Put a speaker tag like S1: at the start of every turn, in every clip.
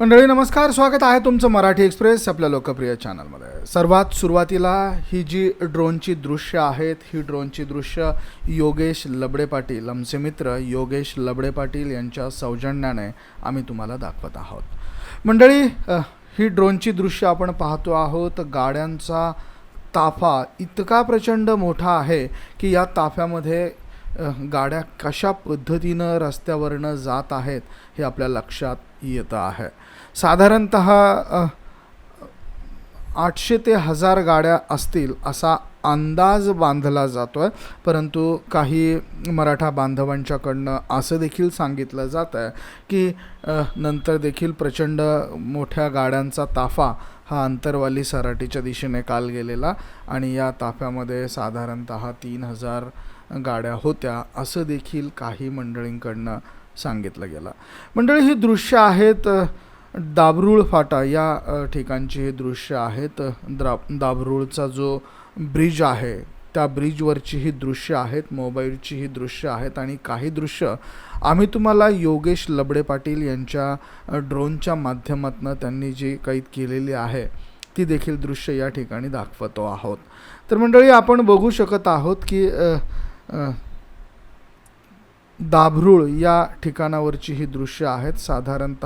S1: मंडळी नमस्कार. स्वागत आहे तुमचं मराठी एक्सप्रेस आपल्या लोकप्रिय चॅनलमध्ये. सर्वात सुरुवातीला ही जी ड्रोनची दृश्य आहेत ही ड्रोनची दृश्य योगेश लबडे पाटील आमचे मित्र योगेश लबडे पाटील यांच्या सौजन्याने आम्ही तुम्हाला दाखवत आहोत. मंडळी ही ड्रोनची दृश्य आपण पाहतो आहोत. गाड्यांचा ताफा इतका प्रचंड मोठा आहे की या ताफ्यामध्ये गाड्या कशा पद्धतीनं रस्त्यावरनं जात आहेत हे आपल्या लक्षात येतं आहे. साधारणत आठशे ते हजार गाड्या असतील असा अंदाज बांधला जातो आहे परंतु काही मराठा बांधवांच्याकडनं असं देखील सांगितलं जात आहे की नंतर देखील प्रचंड मोठ्या गाड्यांचा ताफा हा अंतरवाली सराटीच्या दिशेने काल गेलेला आणि या ताफ्यामध्ये साधारणत तीन हजार गाड्या होत्या असं देखील काही मंडळींकडनं सांगितलं गेलं. मंडळी ही दृश्य आहेत दाबरूळ फाटा या अ, ठिकाणची हे दृश्य आहेत द्रा दाबरूळचा जो ब्रिज आहे त्या ब्रिजवरची ही दृश्य आहेत मोबाईलची ही दृश्य आहेत आणि काही दृश्य आम्ही तुम्हाला योगेश लबडे पाटील यांच्या ड्रोनच्या माध्यमातून त्यांनी जी कैद केलेली आहे ती देखील दृश्य या ठिकाणी दाखवतो आहोत. तर मंडळी आपण बघू शकत आहोत की आ, आ, दाभरूळ या ठिकाणावरची ही दृश्य आहेत. साधारणत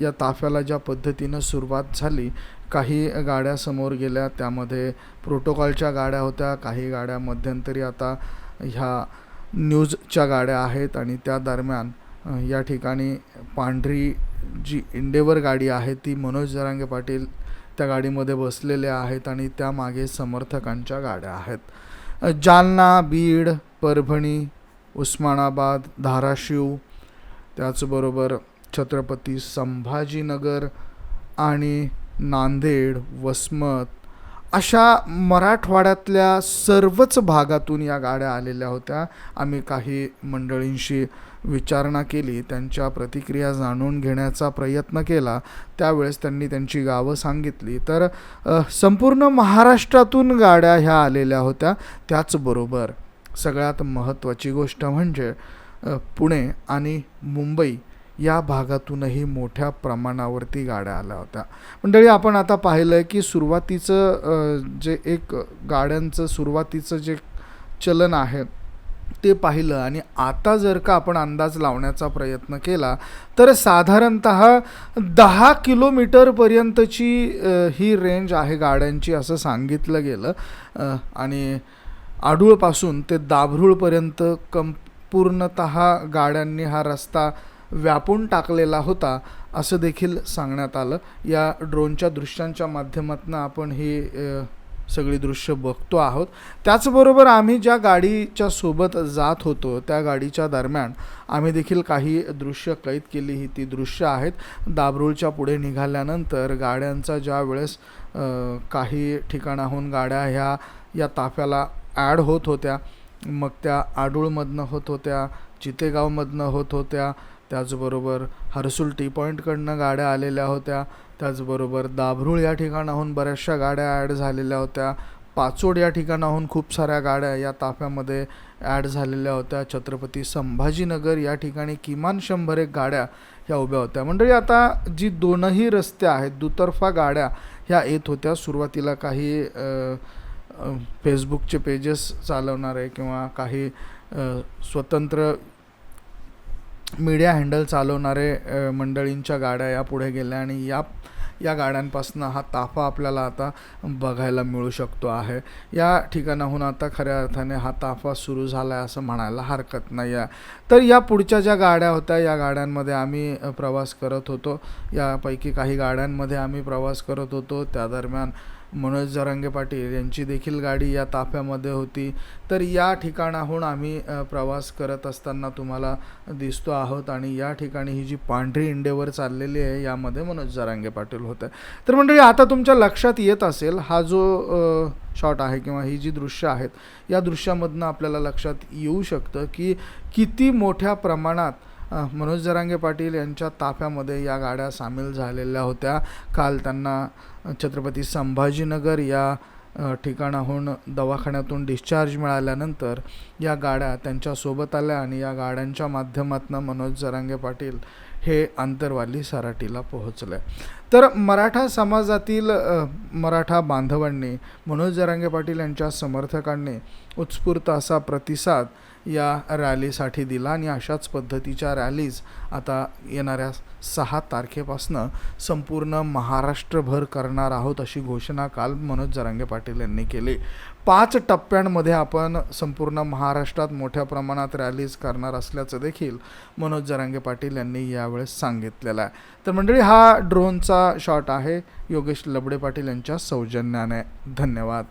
S1: या ताफ्याला ज्या पद्धतीनं सुरुवात झाली काही गाड्या समोर गेल्या त्यामध्ये प्रोटोकॉलच्या गाड्या होत्या काही गाड्या मध्यंतरी आता ह्या न्यूजच्या गाड्या आहेत आणि त्या दरम्यान या ठिकाणी पांढरी जी इंडेवर गाडी आहे ती मनोज जरांगे पाटील त्या गाडीमध्ये बसलेले आहेत आणि त्यामागे समर्थकांच्या गाड्या आहेत. जालना बीड परभणी उस्मानाबाद धाराशिव त्याचबरोबर छत्रपती संभाजीनगर आणि नांदेड वसमत अशा मराठवाड्यातल्या सर्वच भागातून या गाड्या आलेल्या होत्या. आम्ही काही मंडळींशी विचारणा केली त्यांच्या प्रतिक्रिया जाणून घेण्याचा प्रयत्न केला. त्यावेळेस त्यांनी त्यांची गावं सांगितली. तर संपूर्ण महाराष्ट्रातून गाड्या ह्या आलेल्या होत्या. त्याचबरोबर सगळ्यात महत्त्वाची गोष्ट म्हणजे पुणे आणि मुंबई या भागातूनही मोठ्या प्रमाणावरती गाड्या आल्या होत्या. मंडळी आपण आता पाहिलं आहे की सुरुवातीचं जे एक गाड्यांचं सुरुवातीचं जे चलन आहे ते पाहिलं आणि आता जर का आपण अंदाज लावण्याचा प्रयत्न केला तर साधारणत दहा किलोमीटरपर्यंतची ही रेंज आहे गाड्यांची असं सांगितलं गेलं. आणि आडूळपासून ते दाभरूळपर्यंत कं पूर्णत गाड्यांनी हा रस्ता व्यापून टाकलेला होता असं देखील सांगण्यात आलं. या ड्रोनच्या दृश्यांच्या माध्यमातून आपण ही सगळी दृश्य बघतो आहोत. त्याचबरोबर आम्ही ज्या गाडीच्या सोबत जात होतो त्या गाडीच्या दरम्यान आम्ही देखील काही दृश्य कैद केली. ही ती दृश्य आहेत. दाबरूळच्या पुढे निघाल्यानंतर गाड्यांचा ज्या वेळेस काही ठिकाणाहून गाड्या ह्या या ताफ्याला ॲड होत होत्या. मग त्या आडूळमधनं होत होत्या चितेगावमधनं होत होत्या. त्याचबरोबर हर्सुल टी पॉईंटकडनं गाड्या आलेल्या होत्या. त्याचबरोबर दाभरूळ या ठिकाणाहून बऱ्याचशा गाड्या ॲड झालेल्या होत्या. पाचोड या ठिकाणाहून खूप साऱ्या गाड्या या ताफ्यामध्ये ॲड झालेल्या होत्या. छत्रपती संभाजीनगर या ठिकाणी किमान शंभर एक गाड्या ह्या उभ्या होत्या. मंडळी आता जी दोनही रस्ते आहेत दुतर्फा गाड्या ह्या येत होत्या. सुरुवातीला काही फेसबुकचे पेजेस चालवणारे किंवा काही स्वतंत्र मीडिया हँडल चालवणारे मंडळींच्या गाड्या या पुढे गेल्या आणि या या गाड्यांपासून हा ताफा आपल्याला आता बघायला मिळू शकतो आहे. या ठिकाणाहून आता खऱ्या अर्थाने हा ताफा सुरू झाला आहे असं म्हणायला हरकत नाही आहे. तर या पुढच्या ज्या गाड्या होत्या या गाड्यांमध्ये आम्ही प्रवास करत होतो. यापैकी काही गाड्यांमध्ये आम्ही प्रवास करत होतो. त्या दरम्यान मनोज जरांगे पाटील यांची देखील गाडी या ताफ्यामध्ये होती. तर या ठिकाणाहून आम्ही प्रवास करत असताना तुम्हाला दिसतो आहोत आणि या ठिकाणी ही जी पांढरी इंडेवर चाललेली आहे यामध्ये मनोज जरांगे पाटील होते. तर मंडळी आता तुमच्या लक्षात येत असेल हा जो शॉट आहे किंवा ही जी दृश्य आहेत या दृश्यामधनं आपल्याला लक्षात येऊ शकतं की किती मोठ्या प्रमाणात मनोज जरांगे पाटील यांच्या ताफ्यामध्ये या गाड्या सामील झालेल्या होत्या. काल त्यांना छत्रपती संभाजीनगर या ठिकाणाहून दवाखान्यातून डिस्चार्ज मिळाल्यानंतर या गाड्या त्यांच्यासोबत आल्या आणि या गाड्यांच्या माध्यमातून मनोज जरांगे पाटील हे आंतरवाली सराटीला पोहोचलं. तर मराठा समाजातील मराठा बांधवांनी मनोज जरांगे पाटील यांच्या समर्थकांनी उत्स्फूर्त असा प्रतिसाद या रॅलीसाठी दिला आणि अशाच पद्धतीच्या रॅलीज आता येणाऱ्या सहा तारखेपासनं संपूर्ण महाराष्ट्रभर करणार आहोत अशी घोषणा काल मनोज जरांगे पाटील यांनी केली. पाच टप्प्यांमध्ये आपण संपूर्ण महाराष्ट्रात मोठ्या प्रमाणात रॅलीज करणार असल्याचं देखील मनोज जरांगे पाटील यांनी यावेळेस सांगितलेलं आहे. तर मंडळी हा ड्रोनचा शॉट आहे. योगेश लबडे पाटील यांच्या सौजन्याने. धन्यवाद.